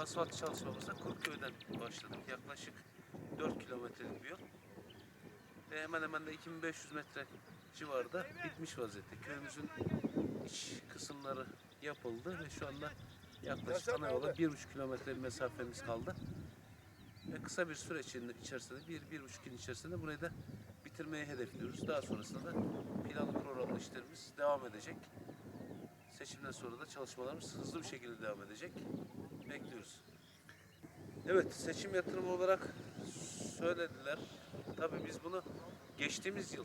asfalt çalışmamızda Kurtköy'den başladık. Yaklaşık 4 kilometrelik bir yol. Ve hemen hemen de 2500 metre civarında bitmiş vaziyette. Köyümüzün iç kısımları yapıldı ve şu anda yaklaşık ana yola 1,5 kilometre bir mesafemiz kaldı. Ve kısa bir süre içerisinde, bir, bir buçuk gün içerisinde burayı da bitirmeyi hedefliyoruz. Daha sonrasında da planlı programlı işlerimiz devam edecek. Seçimden sonra da çalışmalarımız hızlı bir şekilde devam edecek. Bekliyoruz. Evet, seçim yatırımı olarak söylediler. Tabii biz bunu geçtiğimiz yıl,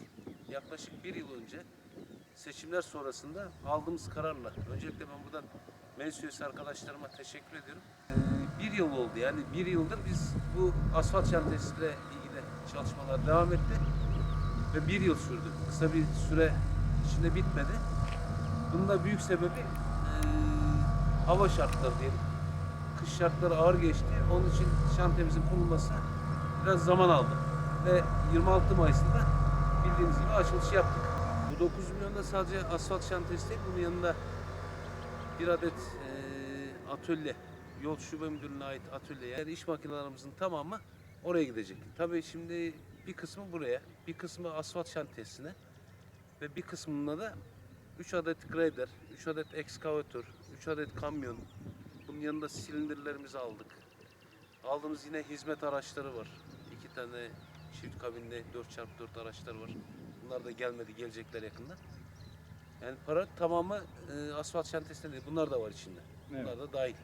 yaklaşık bir yıl önce seçimler sonrasında aldığımız kararla, öncelikle ben buradan meclis arkadaşlarıma teşekkür ediyorum. Ee, bir yıl oldu yani bir yıldır biz bu asfalt şantiyesiyle ilgili çalışmalar devam etti ve bir yıl sürdü. Kısa bir süre içinde bitmedi. Bunun da büyük sebebi eee, hava şartları diyelim. Kış şartları ağır geçti. Onun için şantiyemizin kurulması biraz zaman aldı. Ve 26 Mayıs'ta da bildiğiniz gibi açılış yaptık. Bu 9 milyonda sadece asfalt şantiyesi değil, bunun yanında bir adet eee, atölye, yol şube müdürlüğüne ait atölye, yani iş makinelerimizin tamamı oraya gidecek. Tabii şimdi bir kısmı buraya, bir kısmı asfalt şantiyesine ve bir kısmında da 3 adet grader, 3 adet ekskavatör, 3 adet kamyon. Bunun yanında silindirlerimizi aldık. Aldığımız yine hizmet araçları var. İki tane çift kabinli 4x4 araçlar var. Bunlar da gelmedi, gelecekler yakında. Yani para tamamı e, asfalt şantiyesinde değil. Bunlar da var içinde. Bunlar da dahil.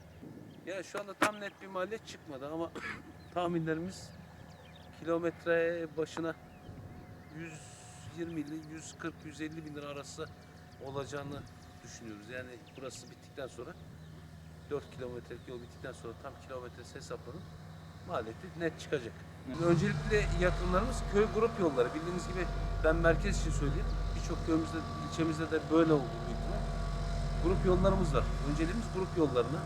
Ya şu anda tam net bir maliyet çıkmadı ama tahminlerimiz kilometre başına 120 ile 140 150 bin lira arası olacağını düşünüyoruz. Yani burası bittikten sonra 4 kilometrelik yol bittikten sonra tam kilometresi hesaplanıp maliyeti net çıkacak. Öncelikle yatırımlarımız köy grup yolları. Bildiğiniz gibi ben merkez için söyleyeyim. Birçok köyümüzde, ilçemizde de böyle oldu büyük ihtimal. Grup yollarımız var. Önceliğimiz grup yollarına.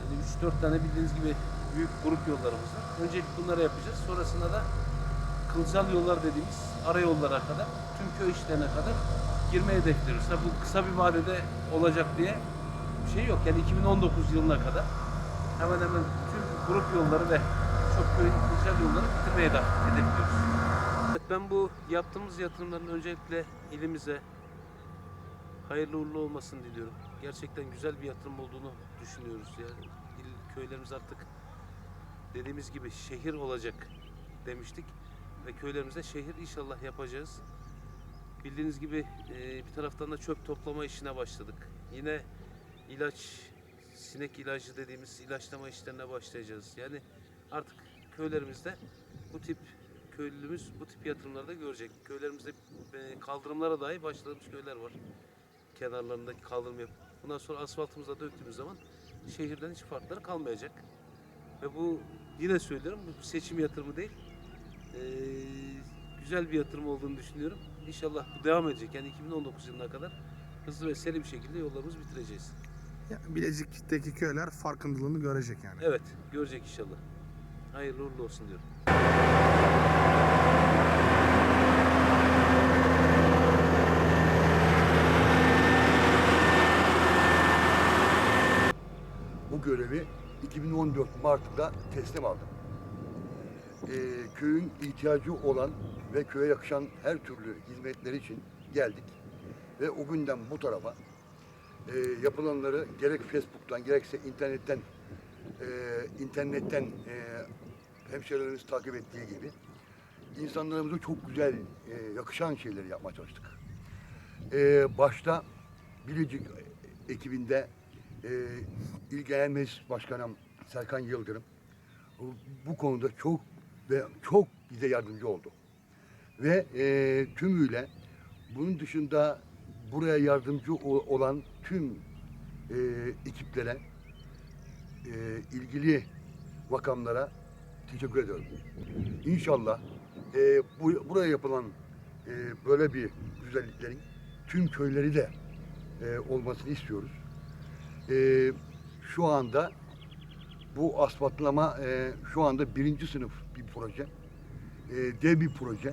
Yani 3-4 tane bildiğiniz gibi büyük grup yollarımız var. Öncelik bunları yapacağız. Sonrasında da kılcal yollar dediğimiz ara yollara kadar, tüm köy işlerine kadar girmeye hedefliyoruz. Tabii bu kısa bir vadede olacak diye bir şey yok. Yani 2019 yılına kadar hemen hemen tüm grup yolları ve çok köyün kılcal yolları bitirmeye de hedefliyoruz. Ben bu yaptığımız yatırımların öncelikle ilimize hayırlı uğurlu olmasını diliyorum. Gerçekten güzel bir yatırım olduğunu düşünüyoruz. Yani il, köylerimiz artık dediğimiz gibi şehir olacak demiştik ve köylerimizde şehir inşallah yapacağız. Bildiğiniz gibi e, bir taraftan da çöp toplama işine başladık. Yine ilaç, sinek ilacı dediğimiz ilaçlama işlerine başlayacağız. Yani artık köylerimizde bu tip köylümüz bu tip yatırımları da görecek. Köylerimizde e, kaldırımlara dahi başladığımız köyler var. Kenarlarındaki kaldırım yap. Bundan sonra asfaltımıza döktüğümüz zaman şehirden hiç farkları kalmayacak. Ve bu yine söylüyorum bu seçim yatırımı değil. Ee, güzel bir yatırım olduğunu düşünüyorum. İnşallah bu devam edecek. Yani 2019 yılına kadar hızlı ve seri bir şekilde yollarımızı bitireceğiz. Yani Bilecik'teki köyler farkındalığını görecek yani. Evet, görecek inşallah. Hayırlı uğurlu olsun diyorum. bu görevi 2014 Mart'ta teslim aldım. Ee, köyün ihtiyacı olan ve köye yakışan her türlü hizmetler için geldik. Ve o günden bu tarafa e, yapılanları gerek Facebook'tan gerekse internetten e, internetten e, hemşehrilerimiz takip ettiği gibi insanlarımıza çok güzel, e, yakışan şeyleri yapmaya çalıştık. E, başta Bilecik ekibinde e, İl Meclis Başkanım Serkan Yıldırım bu konuda çok ve çok bize yardımcı oldu. Ve e, tümüyle bunun dışında buraya yardımcı olan tüm e, ekiplere, e, ilgili makamlara teşekkür ediyorum. İnşallah e, bu, buraya yapılan e, böyle bir güzelliklerin tüm köyleri de e, olmasını istiyoruz. E, şu anda bu asfaltlama e, şu anda birinci sınıf bir proje. E, dev bir proje.